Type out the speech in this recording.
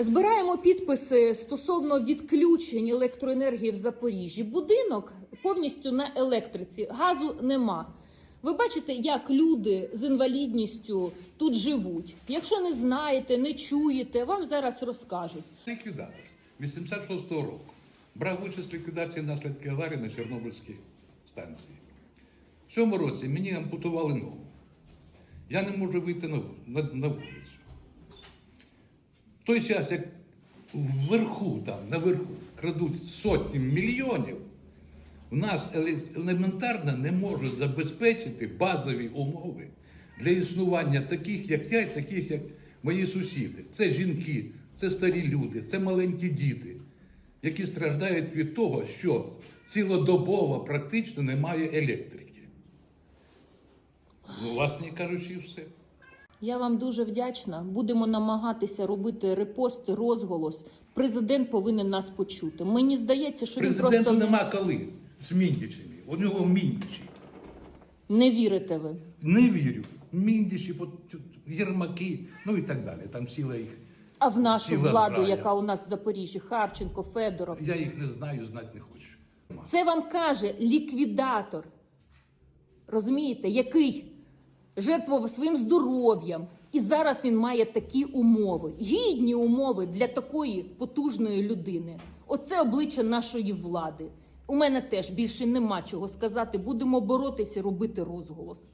Збираємо підписи стосовно відключень електроенергії в Запоріжжі. Будинок повністю на електриці, газу нема. Ви бачите, як люди з інвалідністю тут живуть. Якщо не знаєте, не чуєте, вам зараз розкажуть. Ліквідатор 86-го року брав участь в ліквідації наслідків аварії на Чорнобильській станції. В цьому році мені ампутували ногу. Я не можу вийти на, вулицю. В той час, як вверху, там, наверху, крадуть сотні мільйонів, у нас елементарно не можуть забезпечити базові умови для існування таких, як я, і таких, як мої сусіди. Це жінки, це старі люди, це маленькі діти, які страждають від того, що цілодобово практично немає електрики. Ну, власне кажучи, все. Я вам дуже вдячна. Будемо намагатися робити репости, розголос. Президент повинен нас почути. Мені здається, що він Президенту просто нема коли з Міндічами. У нього Міндічі. не вірите ви. Не вірю. Міндічі, Єрмаки, ну і так далі. Там ціла їх. А в нашу Ціла владу, зграя. яка у нас в Запоріжжі, Харченко, Федоров. Я їх не знаю, знати не хочу. Це вам каже ліквідатор. Розумієте, який жертвував своїм здоров'ям. І зараз він має такі умови, гідні умови для такої потужної людини. Оце обличчя нашої влади. У мене теж більше нема чого сказати. Будемо боротися, робити розголос.